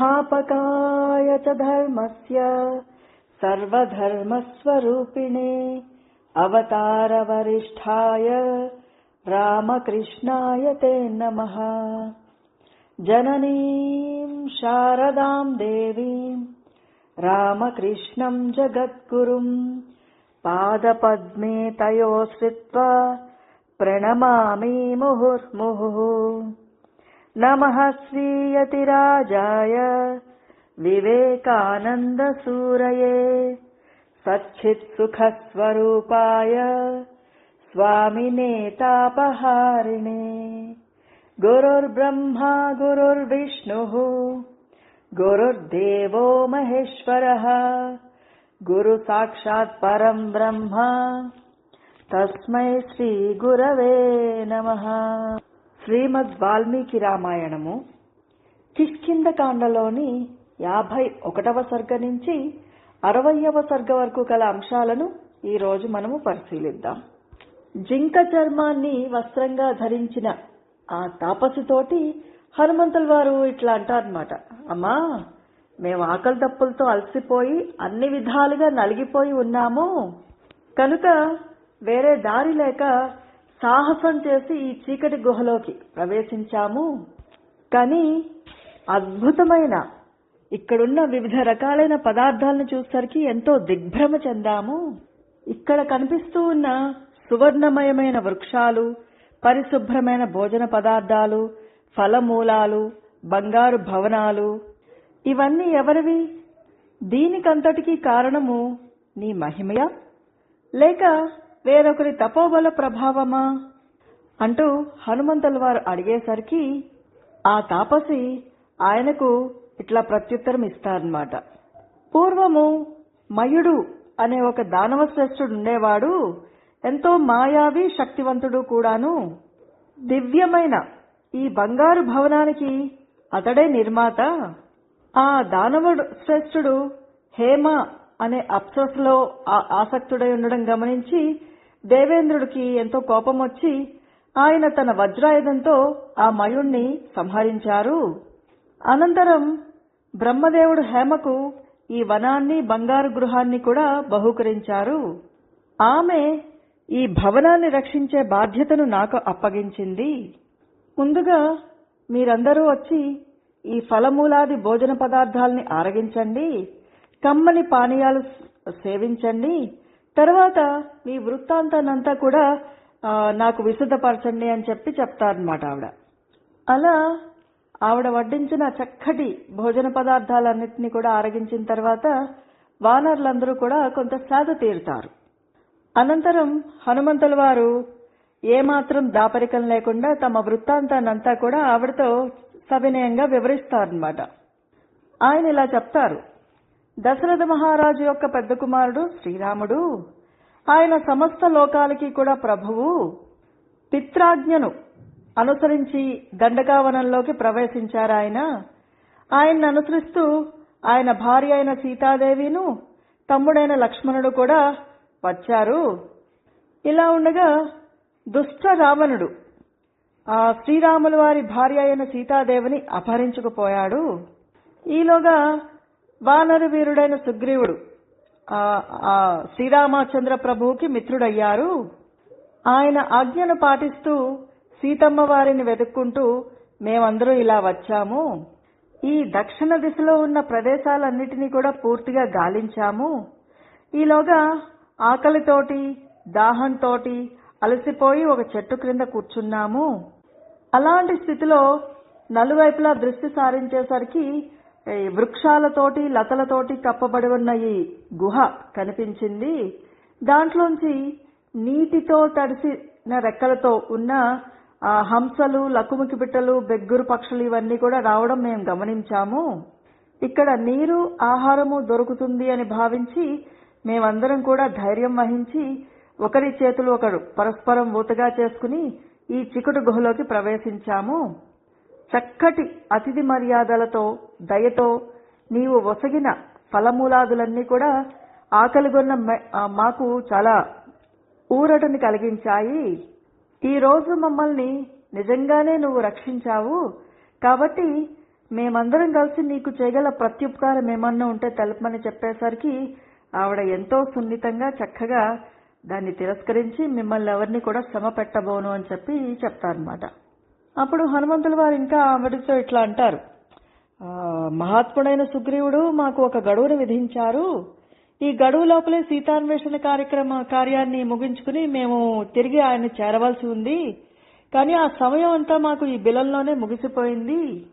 संस्थापकाय च धर्मस्य सर्वधर्मस्वरूपिणे अवतारवरिष्ठाय रामकृष्णाय ते नमः। जननीं शारदां देवीं रामकृष्णं जगद्गुरुम् पादपद्मे तयोः स्थित्वा प्रणमामि मुहुर्मुहुः नमः श्रीयतिराजाय विवेकानन्दसूरये सच्चित्सुखस्वरूपाय स्वामिनेतापहारिणे गुरुर्ब्रह्मा गुरुर्विष्णुः गुरुर्देवो महेश्वरः गुरुसाक्षात् परम् ब्रह्म। तस्मै श्रीगुरवे नमः। శ్రీమద్ వాల్మీకి రామాయణము కిష్కిందకాండలోని యాభై ఒకటవ సర్గ నుంచి అరవయవ సర్గ వరకు గల అంశాలను ఈరోజు మనము పరిశీలిద్దాం. జింక చర్మాన్ని వస్త్రంగా ధరించిన ఆ తాపసితోటి హనుమంతుల వారు ఇట్లా అంటారనమాట అమ్మా మేము ఆకలి దప్పులతో అలసిపోయి అన్ని విధాలుగా నలిగిపోయి ఉన్నాము. కనుక వేరే దారి లేక సాహసం చేసి ఈ చీకటి గుహలోకి ప్రవేశించాము. కానీ అద్భుతమైన ఇక్కడున్న వివిధ రకాలైన పదార్థాలను చూసరికి ఎంతో దిగ్భ్రమ చెందాము. ఇక్కడ కనిపిస్తూ ఉన్న సువర్ణమయమైన వృక్షాలు పరిశుభ్రమైన భోజన పదార్థాలు ఫలమూలాలు బంగారు భవనాలు ఇవన్నీ ఎవరివి? దీనికంతటికీ కారణము నీ మహిమయా? లేక వేరొకరి తపోబల ప్రభావమా? అంటూ హనుమంతుల వారు అడిగేసరికి ఆ తాపసి ఆయనకు ఇట్లా ప్రత్యుత్తరం ఇస్తారన్నమాట. పూర్వము మయుడు అనే ఒక దానవ శ్రేష్ఠుడు ఉండేవాడు ఎంతో మాయావి శక్తివంతుడు కూడాను. దివ్యమైన ఈ బంగారు భవనానికి అతడే నిర్మాత. ఆ దానవుడు శ్రేష్ఠుడు హేమ అనే అప్సరస్లో ఆసక్తుడై ఉండడం గమనించి దేవేంద్రుడికి ఎంతో కోపం వచ్చి ఆయన తన వజ్రాయుధంతో ఆ మయుణ్ణి సంహరించారు. అనంతరం బ్రహ్మదేవుడు హేమకు ఈ వనాన్ని బంగారు గృహాన్ని కూడా బహుకరించారు. ఆమె ఈ భవనాన్ని రక్షించే బాధ్యతను నాకు అప్పగించింది. ముందుగా మీరందరూ వచ్చి ఈ ఫలమూలాది భోజన పదార్థాల్ని ఆరగించండి కమ్మని పానీయాలు సేవించండి తర్వాత మీ వృత్తాంతాన్నంతా కూడా నాకు విశుద్ధపరచండి అని చెప్పి చెప్తారనమాట ఆవిడ. అలా ఆవిడ వడ్డించిన చక్కటి భోజన పదార్థాలన్నింటినీ కూడా ఆరగించిన తర్వాత వానరులందరూ కూడా కొంత సేద తీరుతారు. అనంతరం హనుమంతుల వారు ఏమాత్రం దాపరికం లేకుండా తమ వృత్తాంతాన్నంతా కూడా ఆవిడతో సవినయంగా వివరిస్తారనమాట ఆయన ఇలా చెప్తారు. దశరథ మహారాజు యొక్క పెద్ద కుమారుడు శ్రీరాముడు. ఆయన సమస్త లోకాలకి కూడా ప్రభువు. పిత్రాజ్ఞను అనుసరించి దండకావనంలోకి ప్రవేశించారు ఆయన. ఆయన్ని అనుసరిస్తూ ఆయన భార్య అయిన సీతాదేవిను తమ్ముడైన లక్ష్మణుడు కూడా వచ్చారు. ఇలా ఉండగా దుష్ట రావణుడు ఆ శ్రీరాముల వారి భార్య అయిన సీతాదేవిని అపహరించుకుపోయాడు. ఈలోగా వానర వీరుడైన సుగ్రీవుడు శ్రీరామచంద్ర ప్రభువుకి మిత్రుడయ్యారు. ఆయన ఆజ్ఞను పాటిస్తూ సీతమ్మ వారిని వెతుక్కుంటూ మేమందరూ ఇలా వచ్చాము. ఈ దక్షిణ దిశలో ఉన్న ప్రదేశాలన్నిటినీ కూడా పూర్తిగా గాలించాము. ఈలోగా ఆకలితోటి దాహంతోటి అలసిపోయి ఒక చెట్టు క్రింద కూర్చున్నాము. అలాంటి స్థితిలో నలువైపులా దృష్టి సారించేసరికి వృక్షాలతోటి లతలతోటి కప్పబడి ఉన్న ఈ గుహ కనిపించింది. దాంట్లోంచి నీటితో తడిసిన రెక్కలతో ఉన్న ఆ హంసలు లకుముకి బిట్టలు బెగ్గురు పక్షులు ఇవన్నీ కూడా రావడం మేము గమనించాము. ఇక్కడ నీరు ఆహారము దొరుకుతుంది అని భావించి మేమందరం కూడా ధైర్యం వహించి ఒకరి చేతులు ఒకరు పరస్పరం ఊతగా చేసుకుని ఈ చిక్కుడు గుహలోకి ప్రవేశించాము. చక్కటి అతిథి మర్యాదలతో దయతో నీవు ఒసగిన ఫలమూలాదులన్నీ కూడా ఆకలిగొన్న మాకు చాలా ఊరటని కలిగించాయి. ఈ రోజు మమ్మల్ని నిజంగానే నువ్వు రక్షించావు. కాబట్టి మేమందరం కలిసి నీకు చేయగల ప్రత్యుపకారం ఏమన్నా ఉంటే తెలుపమని చెప్పేసరికి ఆవిడ ఎంతో సున్నితంగా చక్కగా దాన్ని తిరస్కరించి మిమ్మల్ని ఎవరిని కూడా శ్రమ పెట్టబోను అని చెప్పి చెప్తారన్నమాట అప్పుడు హనుమంతుల వారు ఇంకా ఆవిడతో ఇట్లా అంటారు మహాత్ముడైన సుగ్రీవుడు మాకు ఒక గడువును విధించారు. ఈ గడువు లోపలే సీతాన్వేషణ కార్యక్రమ కార్యాన్ని ముగించుకుని మేము తిరిగి ఆయన చేరవలసి ఉంది. కానీ ఆ సమయం అంతా మాకు ఈ బిలంలోనే ముగిసిపోయింది.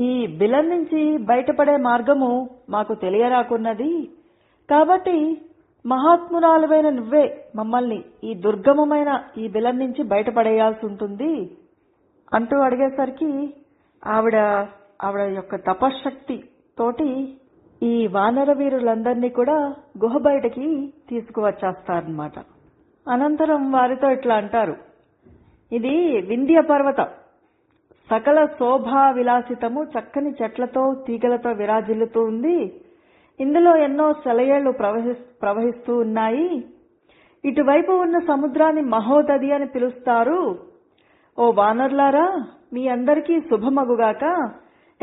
ఈ బిలం నుంచి బయటపడే మార్గము మాకు తెలియరాకున్నది. కాబట్టి మహాత్మురాలువైన నువ్వే మమ్మల్ని ఈ దుర్గమమైన ఈ బిలం నుంచి బయటపడేయాల్సి ఉంటుంది. అంటూ అడిగేసరికి ఆవిడ ఆవిడ యొక్క తపశక్తి తోటి ఈ వానర వీరులందరినీ కూడా గుహ బయటకి తీసుకువచ్చేస్తారనమాట అనంతరం వారితో ఇట్లా అంటారు. ఇది వింధ్య పర్వతం. సకల శోభా విలాసితము చక్కని చెట్లతో తీగలతో విరాజిల్లుతూ ఉంది. ఇందులో ఎన్నో సెలయేళ్ళు ప్రవహి ప్రవహిస్తూ ఉన్నాయి. ఇటువైపు ఉన్న సముద్రాన్ని మహోదది అని పిలుస్తారు. ఓ వానర్లారా మీ అందరికీ శుభమగుగాక.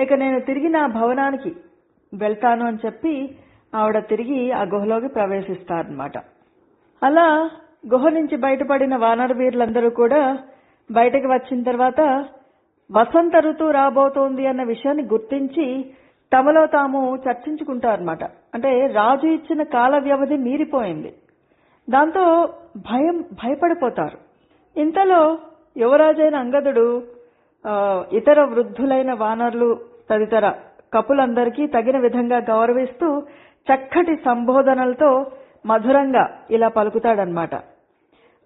ఇక నేను తిరిగి నా భవనానికి వెళ్తాను అని చెప్పి ఆవిడ తిరిగి ఆ గుహలోకి ప్రవేశిస్తారనమాట అలా గుహ నుంచి బయటపడిన వానర వీరులందరూ కూడా బయటకు వచ్చిన తర్వాత వసంత ఋతువు రాబోతోంది అన్న విషయాన్ని గుర్తించి తమలో తాము చర్చించుకుంటారన్నమాట. అంటే రాజు ఇచ్చిన కాల వ్యవధి మీరిపోయింది. దాంతో భయం భయపడిపోతారు. ఇంతలో యువరాజైన అంగదుడు ఇతర వృద్ధులైన వానరులు తదితర కపులందరికీ తగిన విధంగా గౌరవిస్తూ చక్కటి సంబోధనలతో మధురంగా ఇలా పలుకుతాడనమాట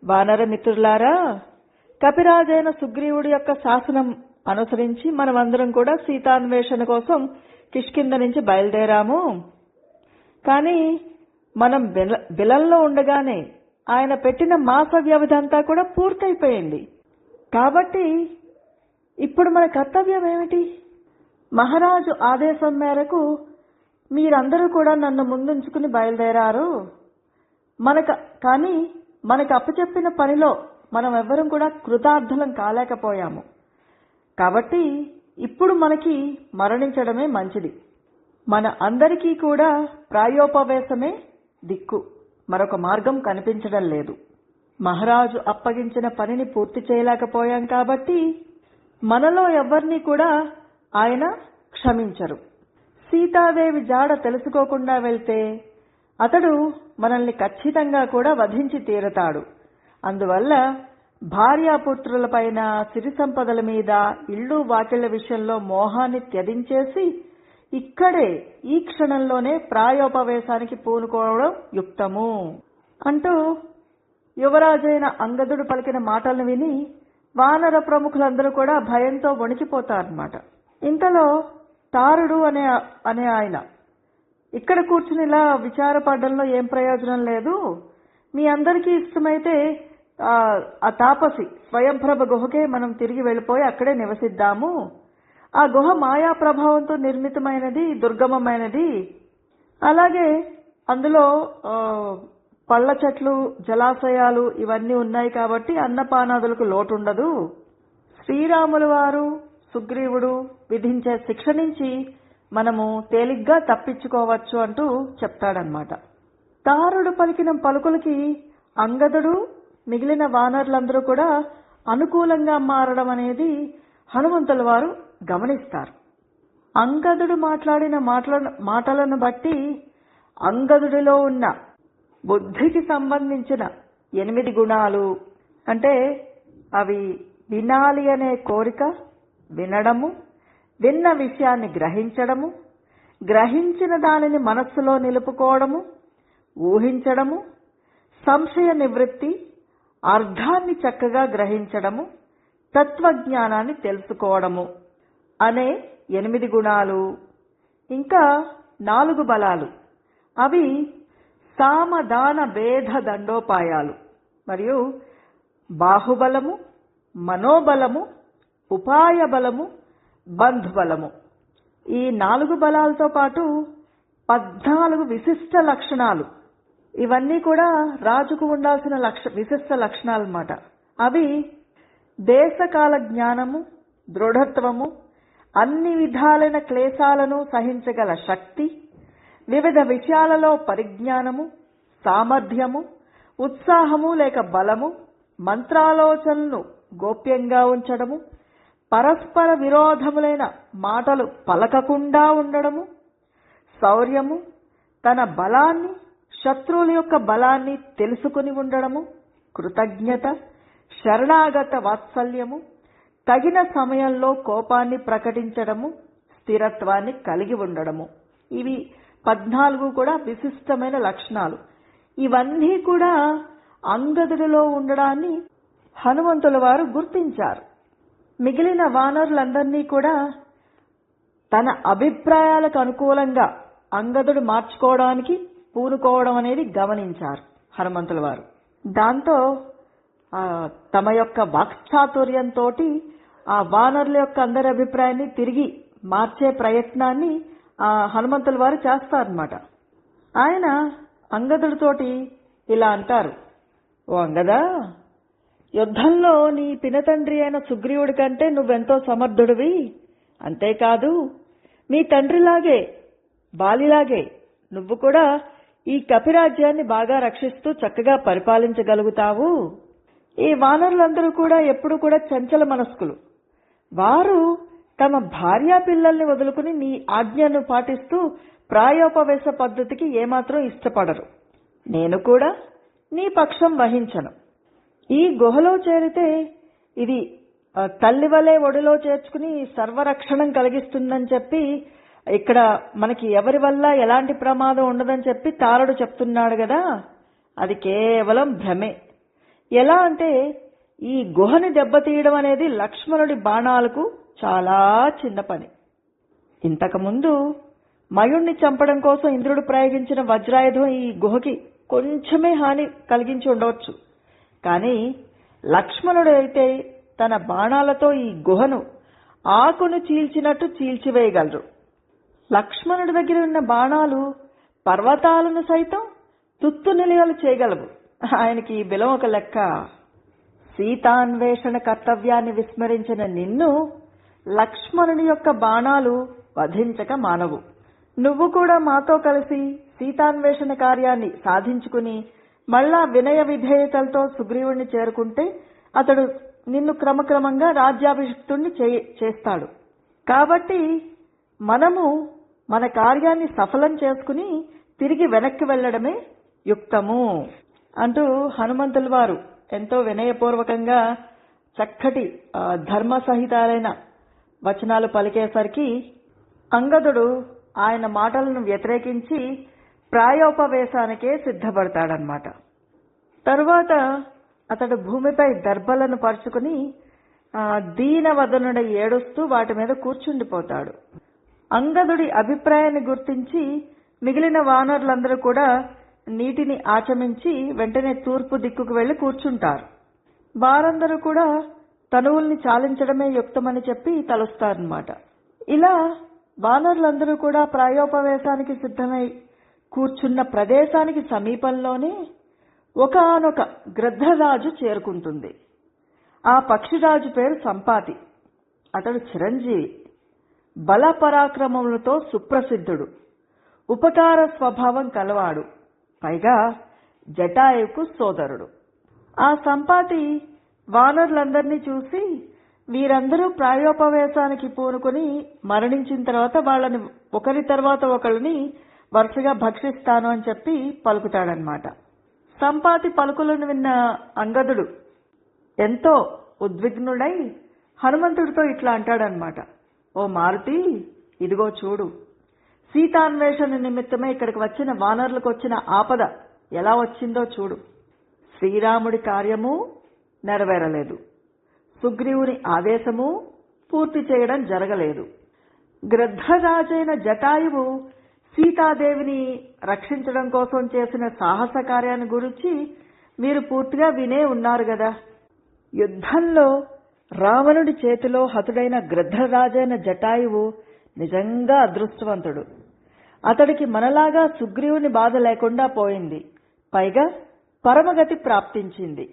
వానర మిత్రులారా కపిరాజైన సుగ్రీవుడి యొక్క శాసనం అనుసరించి మనమందరం కూడా సీతాన్వేషణ కోసం కిష్కింద నుంచి బయలుదేరాము. కానీ మనం బిల బిలంలో ఉండగానే ఆయన పెట్టిన మాస వ్యవధి అంతా కూడా పూర్తయిపోయింది. కాబట్టి ఇప్పుడు మన కర్తవ్యం ఏమిటి? మహారాజు ఆదేశం మేరకు మీరందరూ కూడా నన్ను ముందుంచుకుని బయలుదేరారు. మనక కానీ మనకు అప్పచెప్పిన పనిలో మనం ఎవ్వరం కూడా కృతార్థులం కాలేకపోయాము. కాబట్టి ఇప్పుడు మనకి మరణించడమే మంచిది. మన అందరికీ కూడా ప్రాయోపవేశమే దిక్కు. మరొక మార్గం కనిపించడం లేదు. మహారాజు అప్పగించిన పనిని పూర్తి చేయలేకపోయాం కాబట్టి మనలో ఎవ్వరినీ కూడా ఆయన క్షమించరు. సీతాదేవి జాడ తెలుసుకోకుండా వెళ్తే అతడు మనల్ని ఖచ్చితంగా కూడా వధించి తీరతాడు. అందువల్ల భార్యాపుత్రులపైన సిరి సంపదల మీద ఇళ్ళు వాకిళ్ళ విషయంలో మోహాన్ని త్యదించేసి ఇక్కడే ఈ క్షణంలోనే ప్రాయోపవేశానికి పూనుకోవడం యుక్తము. అంటూ యువరాజైన అంగదుడు పలికిన మాటలను విని వానర ప్రముఖులందరూ కూడా భయంతో వణికిపోతారన్నమాట. ఇంతలో తారుడు అనే అనే ఆయన ఇక్కడ కూర్చుని ఇలా విచారపడడంలో ఏం ప్రయోజనం లేదు? మీ అందరికీ ఇష్టమైతే ఆ, తాపసి స్వయంప్రభ గుహకే మనం తిరిగి వెళ్ళిపోయి అక్కడే నివసిద్దాము. ఆ గుహ మాయా ప్రభావంతో నిర్మితమైనది దుర్గమమైనది. అలాగే అందులో పళ్ళ చెట్లు జలాశయాలు ఇవన్నీ ఉన్నాయి కాబట్టి అన్నపానాదులకు లోటు ఉండదు శ్రీరాములు వారు సుగ్రీవుడు విధించే శిక్ష నుంచి మనము తేలిగ్గా తప్పించుకోవచ్చు అంటూ చెప్తాడనమాట తారుడు పలికిన పలుకులకి అంగదుడు మిగిలిన వానరులందరూ కూడా అనుకూలంగా మారడం అనేది హనుమంతుల వారు గమనిస్తారు. అంగదుడు మాట్లాడిన మాటలను మాటలను బట్టి అంగదుడిలో ఉన్న బుద్ధికి సంబంధించిన ఎనిమిది గుణాలు. అంటే అవి వినాలి అనే కోరిక వినడము విన్న విషయాన్ని గ్రహించడము గ్రహించిన దానిని మనస్సులో నిలుపుకోవడము ఊహించడము సంశయ నివృత్తి అర్థాన్ని చక్కగా గ్రహించడము తత్వజ్ఞానాన్ని తెలుసుకోవడము అనే ఎనిమిది గుణాలు. ఇంకా నాలుగు బలాలు. అవి సామదాన భేద దండోపాయాలు మరియు బాహుబలము మనోబలము ఉపాయ బలము బంధుబలము. ఈ నాలుగు బలాలతో పాటు పద్నాలుగు విశిష్ట లక్షణాలు. ఇవన్నీ కూడా రాజుకు ఉండాల్సిన లక్ష విశిష్ట లక్షణాలు అన్నమాట అవి దేశకాల జ్ఞానము దృఢత్వము అన్ని విధాలైన క్లేశాలను సహించగల శక్తి వివిధ విషయాలలో పరిజ్ఞానము సామర్థ్యము ఉత్సాహము లేక బలము మంత్రాలోచనలు గోప్యంగా ఉంచడము పరస్పర విరోధములైన మాటలు పలకకుండా ఉండడము శౌర్యము తన బలాన్ని శత్రువుల యొక్క బలాన్ని తెలుసుకుని ఉండడము కృతజ్ఞత శరణాగత వాత్సల్యము తగిన సమయంలో కోపాన్ని ప్రకటించడము స్థిరత్వాన్ని కలిగి ఉండడము. ఇవి పద్నాలుగు కూడా విశిష్టమైన లక్షణాలు. ఇవన్నీ కూడా అంగదుడిలో ఉండడాన్ని హనుమంతుల వారు గుర్తించారు. మిగిలిన వానరులందరినీ కూడా తన అభిప్రాయాలకు అనుకూలంగా అంగదుడు మార్చుకోవడానికి పూనుకోవడం అనేది గమనించారు హనుమంతుల వారు. దాంతో తమ యొక్క వాక్చాతుర్యంతో ఆ వానరుల యొక్క అందరి అభిప్రాయాన్ని తిరిగి మార్చే ప్రయత్నాన్ని హనుమంతుల వారు చేస్తారనమాట ఆయన అంగదుడితోటి ఇలా అంటారు. ఓ అంగదా యుద్ధంలో నీ పినతండ్రి అయిన సుగ్రీవుడి కంటే నువ్వెంతో సమర్థుడివి? అంతేకాదు మీ తండ్రిలాగే బాలిలాగే నువ్వు కూడా ఈ కపిరాజ్యాన్ని బాగా రక్షిస్తూ చక్కగా పరిపాలించగలుగుతావు. ఈ వానరులందరూ కూడా ఎప్పుడు కూడా చంచల మనస్కులు. వారు తమ భార్యా పిల్లల్ని వదులుకుని నీ ఆజ్ఞను పాటిస్తూ ప్రాయోపవేశ పద్ధతికి ఏమాత్రం ఇష్టపడరు. నేను కూడా నీ పక్షం వహించను. ఈ గుహలో చేరితే ఇది తల్లివలే తల్లి వలె ఒడిలో చేర్చుకుని సర్వరక్షణం కలిగిస్తుందని చెప్పి ఇక్కడ మనకి ఎవరి వల్ల ఎలాంటి ప్రమాదం ఉండదని చెప్పి తారడు చెప్తున్నాడు కదా. అది కేవలం భ్రమే. ఎలా అంటే ఈ గుహని దెబ్బతీయడం అనేది లక్ష్మణుడి బాణాలకు చాలా చిన్న పని. ఇంతకుముందు మయుణ్ణి చంపడం కోసం ఇంద్రుడు ప్రయోగించిన వజ్రాయుధం ఈ గుహకి కొంచెమే హాని కలిగించి ఉండవచ్చు. కానీ లక్ష్మణుడు అయితే తన బాణాలతో ఈ గుహను ఆకును చీల్చినట్టు చీల్చివేయగలరు లక్ష్మణుడి దగ్గర ఉన్న బాణాలు పర్వతాలను సైతం తుత్తు నిలయలు చేయగలవు. ఆయనకి ఈ బిలం ఒక లెక్క. సీతాన్వేషణ కర్తవ్యాన్ని విస్మరించిన నిన్ను లక్ష్మణుని యొక్క బాణాలు వధించక మానవు. నువ్వు కూడా మాతో కలిసి సీతాన్వేషణ కార్యాన్ని సాధించుకుని మళ్ళా వినయ విధేయతలతో సుగ్రీవుణ్ణి చేరుకుంటే అతడు నిన్ను క్రమక్రమంగా రాజ్యాభిషిక్తుణ్ణి చే- చేస్తాడు. కాబట్టి మనము మన కార్యాన్ని సఫలం చేసుకుని తిరిగి వెనక్కి వెళ్ళడమే యుక్తము అంటూ హనుమంతుల వారు ఎంతో వినయపూర్వకంగా చక్కటి ధర్మ సహితాలైన వచనాలు పలికేసరికి అంగదుడు ఆయన మాటలను వ్యతిరేకించి ప్రాయోపవేశానికే సిద్ధపడతాడనమాట తరువాత అతడు భూమిపై దర్భలను పరుచుకుని ఆ, దీనవదనుడై ఏడుస్తూ వాటి మీద కూర్చుండిపోతాడు. అంగదుడి అభిప్రాయాన్ని గుర్తించి మిగిలిన వానరులందరూ కూడా నీటిని ఆచమించి వెంటనే తూర్పు దిక్కుకు వెళ్ళి కూర్చుంటారు. వారందరూ కూడా తనువుల్ని చాలించడమే యుక్తమని చెప్పి తలుస్తారనమాట ఇలా వానరులందరూ కూడా ప్రాయోపవేశానికి సిద్ధమై కూర్చున్న ప్రదేశానికి సమీపంలోనే ఒకానొక గ్రద్ధరాజు చేరుకుంటుంది. ఆ పక్షిరాజు పేరు సంపాతి. అతడు చిరంజీవి. బల పరాక్రమములతో సుప్రసిద్ధుడు. ఉపకార స్వభావం కలవాడు. పైగా జటాయుకు సోదరుడు. ఆ సంపాతి వానరులందరినీ చూసి వీరందరూ ప్రాయోపవేశానికి పూనుకొని మరణించిన తర్వాత వాళ్ళని ఒకరి తర్వాత ఒకరిని వరుసగా భక్షిస్తాను అని చెప్పి పలుకుతాడనమాట సంపాతి పలుకులను విన్న అంగదుడు ఎంతో ఉద్విగ్నుడై హనుమంతుడితో ఇట్లా అంటాడనమాట ఓ మారుతి ఇదిగో చూడు. సీతాన్వేషణ నిమిత్తమే ఇక్కడికి వచ్చిన వానరులకు వచ్చిన ఆపద ఎలా వచ్చిందో చూడు. శ్రీరాముడి కార్యము నెరవేరలేదు. సుగ్రీవుని ఆదేశము పూర్తి చేయడం జరగలేదు. గ్రద్ధరాజైన జటాయువు సీతాదేవిని రక్షించడం కోసం చేసిన సాహస కార్యాన్ని గురించి మీరు పూర్తిగా వినే ఉన్నారు కదా యుద్ధంలో రావణుడి చేతిలో హతుడైన గ్రద్ధరాజైన జటాయువు నిజంగా అదృష్టవంతుడు. అతడికి మనలాగా సుగ్రీవుని బాధ లేకుండా పోయింది. పైగా పరమగతి ప్రాప్తించింది.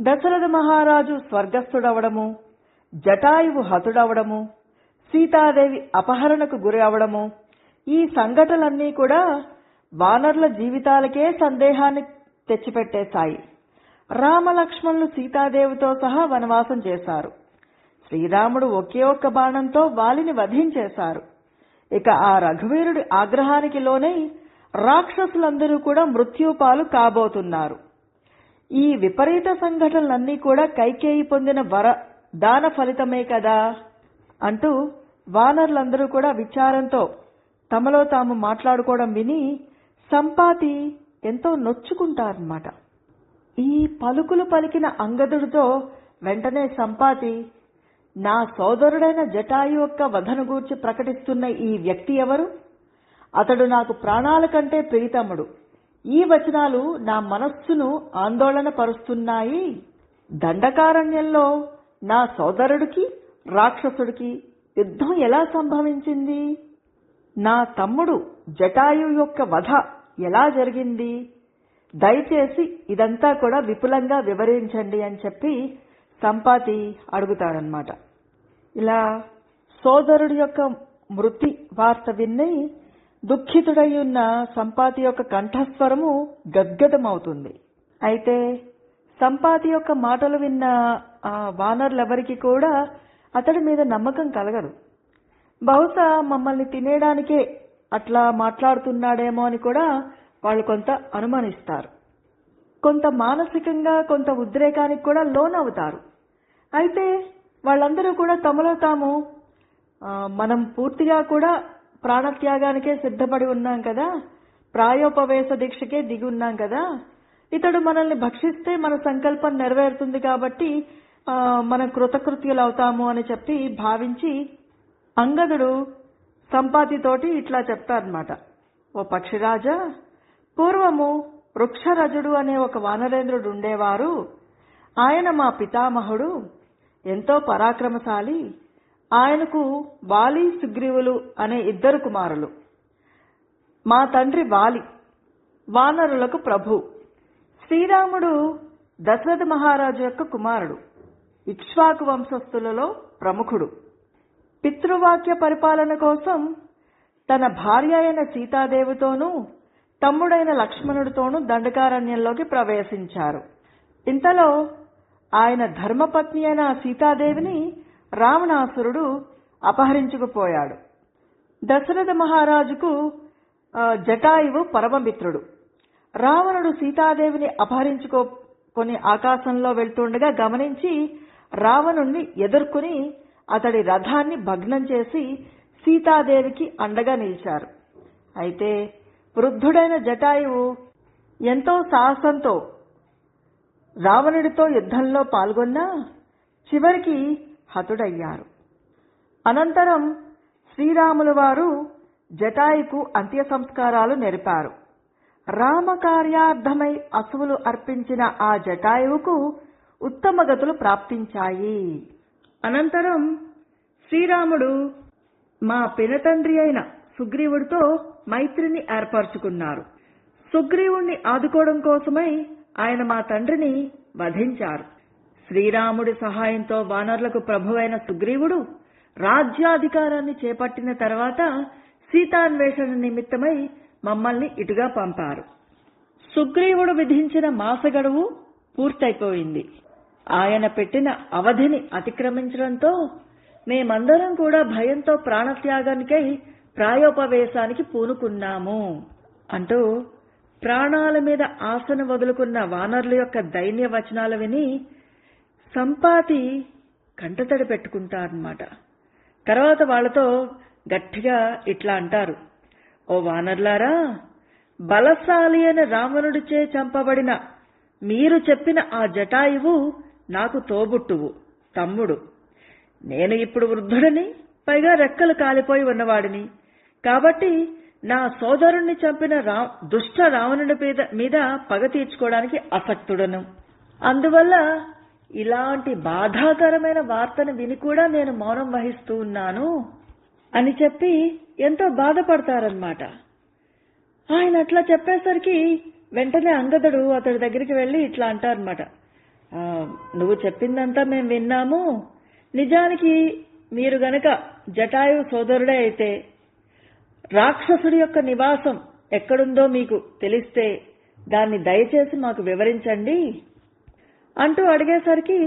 దశరథ మహారాజు స్వర్గస్థుడవడము జటాయువు హతుడవడము సీతాదేవి అపహరణకు గురి అవడము ఈ సంఘటనలన్నీ కూడా వానరుల జీవితాలకే సందేహాన్ని తెచ్చిపెట్టేశాయి. రామలక్ష్మణులు సీతాదేవితో సహా వనవాసం చేశారు. శ్రీరాముడు ఒకే ఒక్క బాణంతో వాలిని వధించేశారు. ఇక ఆ రఘువీరుడి ఆగ్రహానికి లోనై రాక్షసులందరూ కూడా మృత్యుపాలు కాబోతున్నారు. ఈ విపరీత సంఘటనలన్నీ కూడా కైకేయి పొందిన వర దాన ఫలితమే కదా? అంటూ వానరులందరూ కూడా విచారంతో తమలో తాము మాట్లాడుకోవడం విని సంపాతి ఎంతో నొచ్చుకుంటారన్నమాట. ఈ పలుకులు పలికిన అంగదుడితో వెంటనే సంపాతి నా సోదరుడైన జటాయు యొక్క వధను గూర్చి ప్రకటిస్తున్న ఈ వ్యక్తి ఎవరు? అతడు నాకు ప్రాణాల కంటే ప్రీతముడు. ఈ వచనాలు నా మనస్సును ఆందోళన పరుస్తున్నాయి దండకారణ్యంలో నా సోదరుడికి రాక్షసుడికి యుద్ధం ఎలా సంభవించింది? నా తమ్ముడు జటాయు యొక్క వధ ఎలా జరిగింది? దయచేసి ఇదంతా కూడా విపులంగా వివరించండి అని చెప్పి సంపాతి అడుగుతాడనమాట ఇలా సోదరుడి యొక్క మృతి వార్త విని దుఃఖితుడై ఉన్న సంపాతి యొక్క కంఠస్వరము గద్గదమవుతుంది. అయితే సంపాతి యొక్క మాటలు విన్న ఆ వానర్లెవరికి కూడా అతడి మీద నమ్మకం కలగదు. బహుశా మమ్మల్ని తినేయడానికే అట్లా మాట్లాడుతున్నాడేమో అని కూడా వాళ్ళు కొంత అనుమానిస్తారు. కొంత మానసికంగా కొంత ఉద్రేకానికి కూడా లోనవుతారు. అయితే వాళ్ళందరూ కూడా తమలో తాము మనం పూర్తిగా కూడా ప్రాణత్యాగానికే సిద్ధపడి ఉన్నాం కదా? ప్రాయోపవేశ దీక్షకే దిగి ఉన్నాం కదా? ఇతడు మనల్ని భక్షిస్తే మన సంకల్పం నెరవేరుతుంది కాబట్టి మన మనం కృతకృత్యులు అవుతాము అని చెప్పి భావించి అంగదుడు సంపాతితోటి ఇట్లా చెప్తారనమాట ఓ పక్షిరాజా పూర్వము వృక్షరజుడు అనే ఒక వానరేంద్రుడు ఉండేవారు. ఆయన మా పితామహుడు. ఎంతో పరాక్రమశాలి. ఆయనకు వాలి సుగ్రీవులు అనే ఇద్దరు కుమారులు. మా తండ్రి వాలి వానరులకు ప్రభు. శ్రీరాముడు దశరథ మహారాజు యొక్క కుమారుడు ఇక్ష్వాకు వంశస్థులలో ప్రముఖుడు. పితృవాక్య పరిపాలన కోసం తన భార్య అయిన సీతాదేవితోనూ తమ్ముడైన లక్ష్మణుడితోనూ దండకారణ్యంలోకి ప్రవేశించారు. ఇంతలో ఆయన ధర్మపత్ని అయిన సీతాదేవిని రావణాసురుడు అపహరించుకుపోయాడు. దశరథ మహారాజుకు జటాయువు పరమమిత్రుడు. రావణుడు సీతాదేవిని అపహరించుకొని ఆకాశంలో వెళ్తుండగా గమనించి రావణుణ్ణి ఎదుర్కొని అతడి రథాన్ని భగ్నం చేసి సీతాదేవికి అండగా నిలిచారు. అయితే వృద్ధుడైన జటాయువు ఎంతో సాహసంతో రావణుడితో యుద్ధంలో పాల్గొన్నా చివరికి హతుడయ్యారు. అనంతరం శ్రీరాములు వారు జటాయుకు అంత్య సంస్కారాలు నెరిపారు. రామకార్యార్థమై అసువులు అర్పించిన ఆ జటాయువుకు ఉత్తమ గతులు ప్రాప్తించాయి. అనంతరం శ్రీరాముడు మా పినతండ్రి అయిన సుగ్రీవుడితో మైత్రిని ఏర్పరచుకున్నారు. సుగ్రీవుణ్ణి ఆదుకోవడం కోసమై ఆయన మా తండ్రిని వధించారు. శ్రీరాముడి సహాయంతో వానరులకు ప్రభువైన సుగ్రీవుడు రాజ్యాధికారాన్ని చేపట్టిన తర్వాత సీతాన్వేషణ నిమిత్తమై మమ్మల్ని ఇటుగా పంపారు. సుగ్రీవుడు విధించిన మాస గడువు పూర్తయిపోయింది. ఆయన పెట్టిన అవధిని అతిక్రమించడంతో మేమందరం కూడా భయంతో ప్రాణత్యాగానికై ప్రాయోపవేశానికి పూనుకున్నాము అంటూ ప్రాణాల మీద ఆశను వదులుకున్న వానరుల యొక్క దైన్య వచనాలు విని సంపాతి కంటతడి పెట్టుకుంటారనమాట తర్వాత వాళ్ళతో గట్టిగా ఇట్లా అంటారు. ఓ వానర్లారా బలశాలి అయిన రావణుడిచే చంపబడిన మీరు చెప్పిన ఆ జటాయువు నాకు తోబుట్టువు తమ్ముడు. నేను ఇప్పుడు వృద్ధుడిని పైగా రెక్కలు కాలిపోయి ఉన్నవాడిని. కాబట్టి నా సోదరుణ్ణి చంపిన రా దుష్ట రావణుడి మీద మీద పగ తీర్చుకోవడానికి అసక్తుడను అందువల్ల ఇలాంటి బాధాకరమైన వార్తను విని కూడా నేను మౌనం వహిస్తూ ఉన్నాను అని చెప్పి ఎంతో బాధపడతారనమాట ఆయన అట్లా చెప్పేసరికి వెంటనే అంగదుడు అతడి దగ్గరికి వెళ్ళి ఇట్లా అంటారనమాట నువ్వు చెప్పిందంతా మేము విన్నాము. నిజానికి మీరు గనక జటాయు సోదరుడే అయితే రాక్షసుడి యొక్క నివాసం ఎక్కడుందో మీకు తెలిస్తే దాన్ని దయచేసి మాకు వివరించండి. అంటూ అడిగేసరికి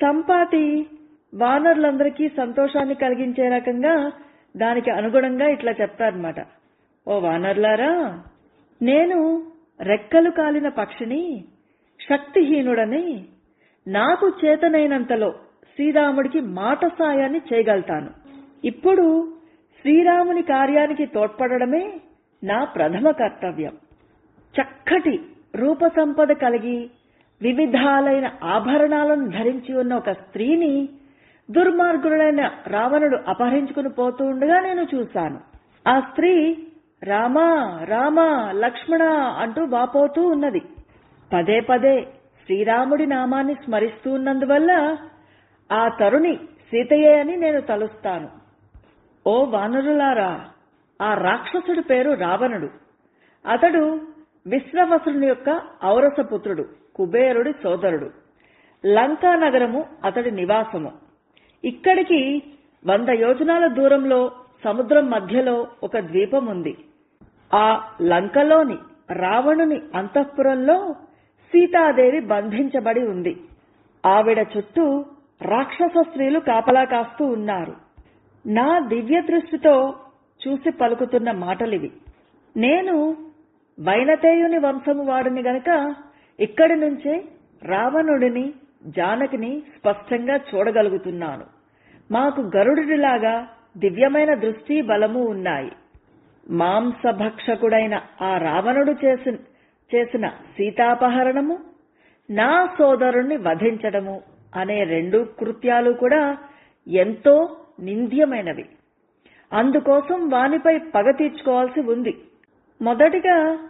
సంపాతి వానరులందరికీ సంతోషాన్ని కలిగించే రకంగా దానికి అనుగుణంగా ఇట్లా చెప్తారనమాట ఓ వానర్లారా నేను రెక్కలు కాలిన పక్షిని శక్తిహీనుడని నాకు చేతనైనంతలో శ్రీరాముడికి మాట సాయాన్ని చేయగలుగుతాను. ఇప్పుడు శ్రీరాముని కార్యానికి తోడ్పడడమే నా ప్రథమ కర్తవ్యం. చక్కటి రూప సంపద కలిగి వివిధాలైన ఆభరణాలను ధరించి ఉన్న ఒక స్త్రీని దుర్మార్గుడైన రావణుడు అపహరించుకుని పోతూ ఉండగా నేను చూశాను. ఆ స్త్రీ రామా రామా లక్ష్మణ అంటూ వాపోతూ ఉన్నది. పదే పదే శ్రీరాముడి నామాన్ని స్మరిస్తూ ఉన్నందువల్ల ఆ తరుణి సీతయ్య అని నేను తలుస్తాను. ఓ వానరులారా ఆ రాక్షసుడి పేరు రావణుడు. అతడు విశ్వవసుని యొక్క ఔరసపుత్రుడు. కుబేరుడి సోదరుడు. లంకా నగరము అతడి నివాసము. ఇక్కడికి వంద యోజనాల దూరంలో సముద్రం మధ్యలో ఒక ద్వీపం ఉంది ఆ లంకలోని రావణుని అంతఃపురంలో సీతాదేవి బంధించబడి ఉంది. ఆవిడ చుట్టూ రాక్షస స్త్రీలు కాపలా కాస్తూ ఉన్నారు. నా దివ్య దృష్టితో చూసి పలుకుతున్న మాటలివి. నేను వైనతేయుని వంశము వాడిని గనక ఇక్కడి నుంచే రావణుడిని జానకిని స్పష్టంగా చూడగలుగుతున్నాను. మాకు గరుడిలాగా దివ్యమైన దృష్టి బలము ఉన్నాయి. మాంసభక్షకుడైన ఆ రావణుడు చేసిన చేసిన సీతాపహరణము నా సోదరుణ్ణి వధించడము అనే రెండు కృత్యాలు కూడా ఎంతో నింద్యమైనవి. అందుకోసం వానిపై పగ తీర్చుకోవాల్సి ఉంది. మొదటిగా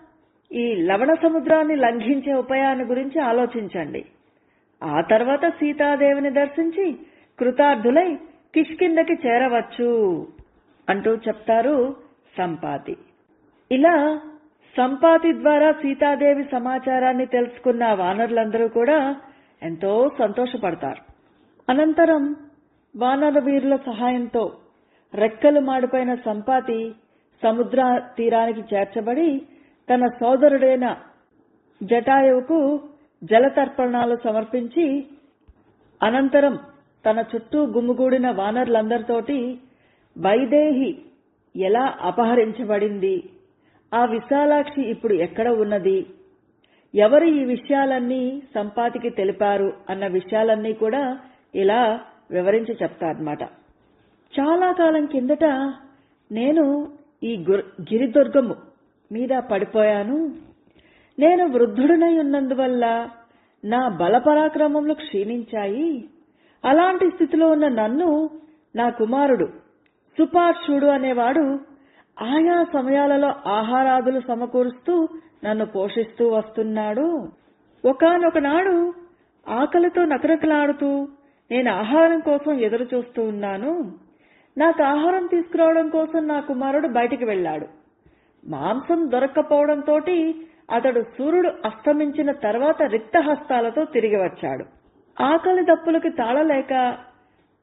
ఈ లవణ సముద్రాన్ని లంఘించే ఉపాయాన్ని గురించి ఆలోచించండి. ఆ తర్వాత సీతాదేవిని దర్శించి కృతార్థులై కిష్కిందకి చేరవచ్చు అంటూ చెప్తారు సంపాతి. ఇలా సంపాతి ద్వారా సీతాదేవి సమాచారాన్ని తెలుసుకున్న వానరులందరూ కూడా ఎంతో సంతోషపడతారు. అనంతరం వానర వీరుల సహాయంతో రెక్కలు మాడిపోయిన సంపాతి సముద్ర తీరానికి చేర్చబడి తన సోదరుడైన జటాయువుకు జలతర్పణాలు సమర్పించి అనంతరం తన చుట్టూ గుమ్ముగూడిన వానరులందరితోటి వైదేహి ఎలా అపహరించబడింది? ఆ విశాలాక్షి ఇప్పుడు ఎక్కడ ఉన్నది? ఎవరు ఈ విషయాలన్నీ సంపాతికి తెలిపారు అన్న విషయాలన్నీ కూడా ఇలా వివరించి చెప్తారన్నమాట. చాలా కాలం కిందట నేను ఈ గుర్- గిరిదుర్గము మీద పడిపోయాను. నేను వృద్ధుడినై ఉన్నందువల్ల నా బలపరాక్రమములు క్షీణించాయి. అలాంటి స్థితిలో ఉన్న నన్ను నా కుమారుడు సుపార్షుడు అనేవాడు ఆయా సమయాలలో ఆహారాదులు సమకూరుస్తూ నన్ను పోషిస్తూ వస్తున్నాడు. ఒకనొకనాడు ఆకలితో నకరకలాడుతూ నేను ఆహారం కోసం ఎదురు చూస్తూ ఉన్నాను. నాకు ఆహారం తీసుకురావడం కోసం నా కుమారుడు బయటికి వెళ్ళాడు. మాంసం దొరక్కపోవడంతో అతడు సూర్యుడు అస్తమించిన తర్వాత రిక్తహస్తాలతో తిరిగి వచ్చాడు. ఆకలి దప్పులకి తాళలేక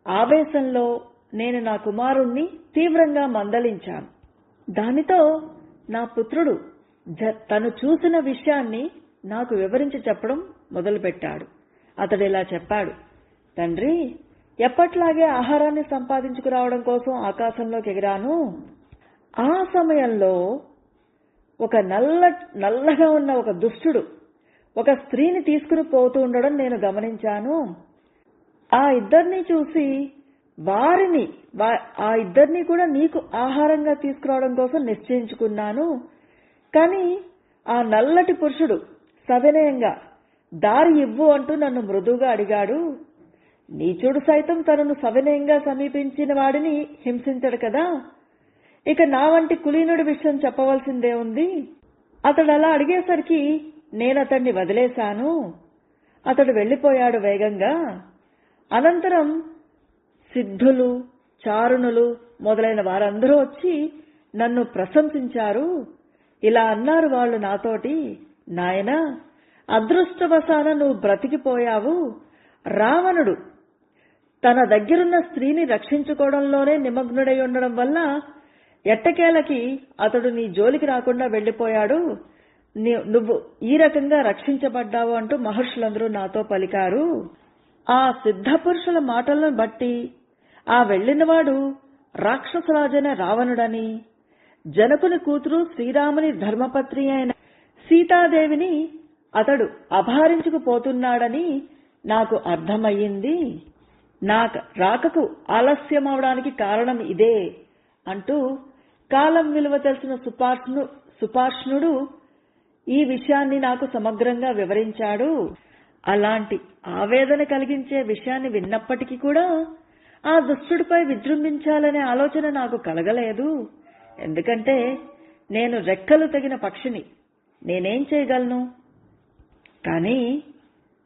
ఆవేశంలో నేను నా కుమారుణ్ణి తీవ్రంగా మందలించాను. దానితో నా పుత్రుడు జ- తను చూసిన విషయాన్ని నాకు వివరించి చెప్పడం మొదలుపెట్టాడు. అతడు ఇలా చెప్పాడు. తండ్రి ఎప్పట్లాగే ఆహారాన్ని సంపాదించుకురావడం కోసం ఆకాశంలోకి ఎగిరాను? ఆ సమయంలో ఒక నల్ల నల్లగా ఉన్న ఒక దుష్టుడు ఒక స్త్రీని తీసుకుని పోతూ ఉండడం నేను గమనించాను. ఆ ఇద్దరిని చూసి వారిని ఆ ఇద్దరిని కూడా నీకు ఆహారంగా తీసుకురావడం కోసం నిశ్చయించుకున్నాను. కానీ ఆ నల్లటి పురుషుడు సవినయంగా దారి ఇవ్వు అంటూ నన్ను మృదువుగా అడిగాడు. నీచుడు సైతం తనను సవినయంగా సమీపించిన వాడిని హింసించడు కదా. ఇక నా వంటి కులీనుడి విషయం చెప్పవలసిందే ఉంది. అతడు అలా అడిగేసరికి నేను అతన్ని వదిలేశాను. అతడు వెళ్ళిపోయాడు వేగంగా. అనంతరం సిద్ధులు చారుణులు మొదలైన వారందరూ వచ్చి నన్ను ప్రశంసించారు. ఇలా అన్నారు వాళ్ళు నాతోటి నాయనా అదృష్టవశాన నువ్వు బ్రతికిపోయావు. రావణుడు తన దగ్గరున్న స్త్రీని రక్షించుకోవడంలోనే నిమగ్నుడై ఉండడం వల్ల ఎట్టకేలకి అతడు నీ జోలికి రాకుండా వెళ్ళిపోయాడు నువ్వు ఈ రకంగా రక్షించబడ్డావు అంటూ మహర్షులందరూ నాతో పలికారు. ఆ సిద్ధ పురుషుల మాటలను బట్టి ఆ వెళ్ళినవాడు రాక్షసరాజైన రావణుడని జనకుని కూతురు శ్రీరాముని ధర్మపత్ని అయిన సీతాదేవిని అతడు అపహరించుకుపోతున్నాడని నాకు అర్థమయ్యింది. నాకు రాకకు ఆలస్యమవడానికి కారణం ఇదే అంటూ కాలం విలువ తెలిసిన సుపార్ష్ణుడు ఈ విషయాన్ని నాకు సమగ్రంగా వివరించాడు. అలాంటి ఆవేదన కలిగించే విషయాన్ని విన్నప్పటికీ కూడా ఆ దుష్టుడిపై విజృంభించాలనే ఆలోచన నాకు కలగలేదు. ఎందుకంటే నేను రెక్కలు తగిన పక్షిని. నేనేం చేయగలను? కానీ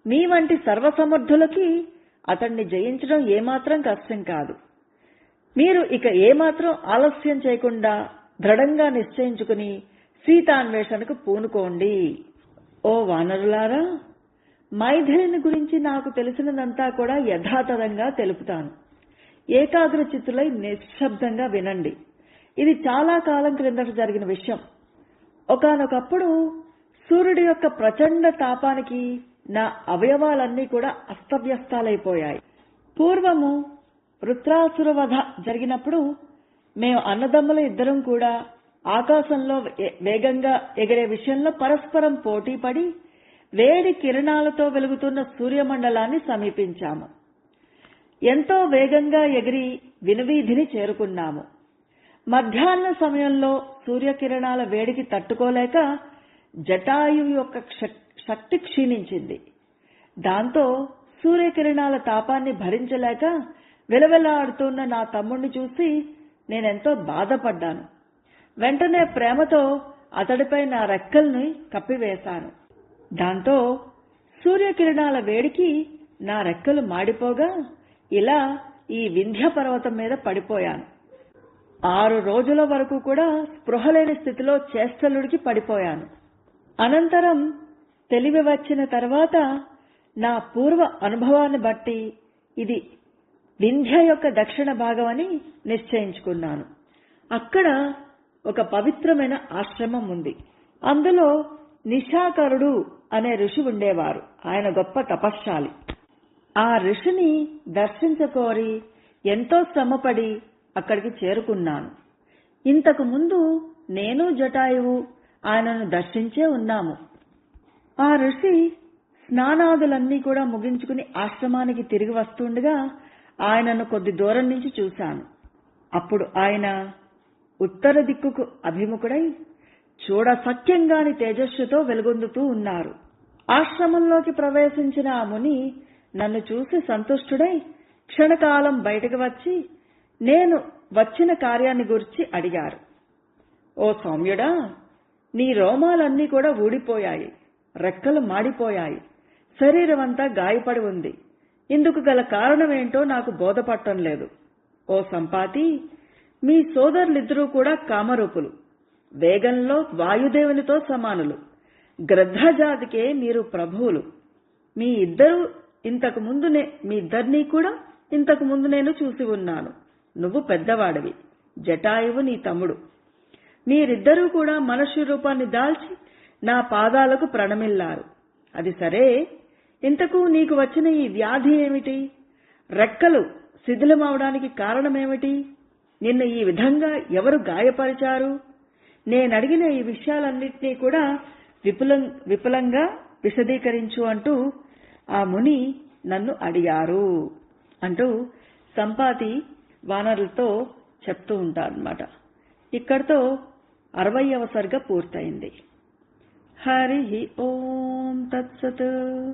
మీ వంటి సర్వసమర్థులకి అతన్ని జయించడం ఏమాత్రం కష్టం కాదు. మీరు ఇక ఏమాత్రం ఆలస్యం చేయకుండా దృఢంగా నిశ్చయించుకుని సీతాన్వేషణకు పూనుకోండి. ఓ వానరులారా మైథిలిని గురించి నాకు తెలిసినదంతా కూడా యథాతథంగా తెలుపుతాను. ఏకాగ్రచిత్తులై నిశ్శబ్దంగా వినండి. ఇది చాలా కాలం క్రిందట జరిగిన విషయం. ఒకానొకప్పుడు సూర్యుడి యొక్క ప్రచండ తాపానికి నా అవయవాలన్నీ కూడా అస్తవ్యస్తాలైపోయాయి. పూర్వము వృత్రాసుర వధ జరిగినప్పుడు మేము అన్నదమ్ముల ఇద్దరం కూడా ఆకాశంలో వేగంగా ఎగిరే విషయంలో పరస్పరం పోటీపడి వేడి కిరణాలతో వెలుగుతున్న సూర్యమండలాన్ని సమీపించాము. ఎంతో వేగంగా ఎగిరి వినువీధిని చేరుకున్నాము. మధ్యాహ్న సమయంలో సూర్యకిరణాల వేడికి తట్టుకోలేక జటాయు యొక్క క్ష- శక్తి క్షీణించింది. దాంతో సూర్యకిరణాల తాపాన్ని భరించలేక విలవిలాడుతున్న నా తమ్ముణ్ణి చూసి నేనెంతో బాధపడ్డాను. వెంటనే ప్రేమతో అతడిపై నా రెక్కల్ని కప్పివేశాను. దాంతో సూర్యకిరణాల వేడికి నా రెక్కలు మాడిపోగా ఇలా ఈ వింధ్య పర్వతం మీద పడిపోయాను. ఆరు రోజుల వరకు కూడా స్పృహలేని స్థితిలో చేష్టలుడికి పడిపోయాను. అనంతరం తెలివి వచ్చిన తర్వాత నా పూర్వ అనుభవాన్ని బట్టి ఇది వింధ్య యొక్క దక్షిణ భాగం అని నిశ్చయించుకున్నాను. అక్కడ ఒక పవిత్రమైన ఆశ్రమం ఉంది. అందులో నిశాకరుడు అనే ఋషి ఉండేవారు. ఆయన గొప్ప తపశ్శాలి. ఆ ఋషిని దర్శించకోరి ఎంతో శ్రమపడి అక్కడికి చేరుకున్నాను. ఇంతకు ముందు నేను జటాయువు ఆయనను దర్శించే ఉన్నాము. ఆ ఋషి స్నానాదులన్నీ కూడా ముగించుకుని ఆశ్రమానికి తిరిగి వస్తుండగా ఆయనను కొద్ది దూరం నుంచి చూశాను. అప్పుడు ఆయన ఉత్తర దిక్కుకు అభిముఖుడై చూడ సత్యంగాని తేజస్సుతో వెలుగొందుతూ ఉన్నారు. ఆశ్రమంలోకి ప్రవేశించిన ఆ ముని నన్ను చూసి సంతుష్టుడై క్షణకాలం బయటకు వచ్చి నేను వచ్చిన కార్యాన్ని గురించి అడిగారు. ఓ సౌమ్యుడా నీ రోమాలన్నీ కూడా ఊడిపోయాయి. రెక్కలు మాడిపోయాయి. శరీరమంతా గాయపడి ఉంది. ఇందుకు గల కారణమేంటో నాకు బోధపట్టం లేదు. ఓ సంపాతి మీ సోదరులిద్దరూ కూడా కామరూపులు వేగంలో వాయుదేవునితో సమానులు గ్రద్ధజాతికే మీరు ప్రభువులు. మీ ఇద్దరు ఇంతకు ముందు మీ ఇద్దరినీ కూడా ఇంతకు ముందు నేను చూసి ఉన్నాను. నువ్వు పెద్దవాడివి జటాయువు నీ తమ్ముడు. మీరిద్దరూ కూడా మనుష్య రూపాన్ని దాల్చి నా పాదాలకు ప్రణమిల్లారు. అది సరే ఇంతకు నీకు వచ్చిన ఈ వ్యాధి ఏమిటి? రెక్కలు శిథిలమవడానికి కారణమేమిటి? నిన్ను ఈ విధంగా ఎవరు గాయపరిచారు? నేనడిగిన ఈ విషయాలన్నింటినీ కూడా విపులం విపులంగా విశదీకరించు అంటూ ఆ ముని నన్ను అడిగారు అంటూ సంపాతి వానరులతో చెప్తూ ఉంటారన్నమాట. ఇక్కడితో అరవయవ సర్గ పూర్తయింది. హరి ఓం తత్సత్.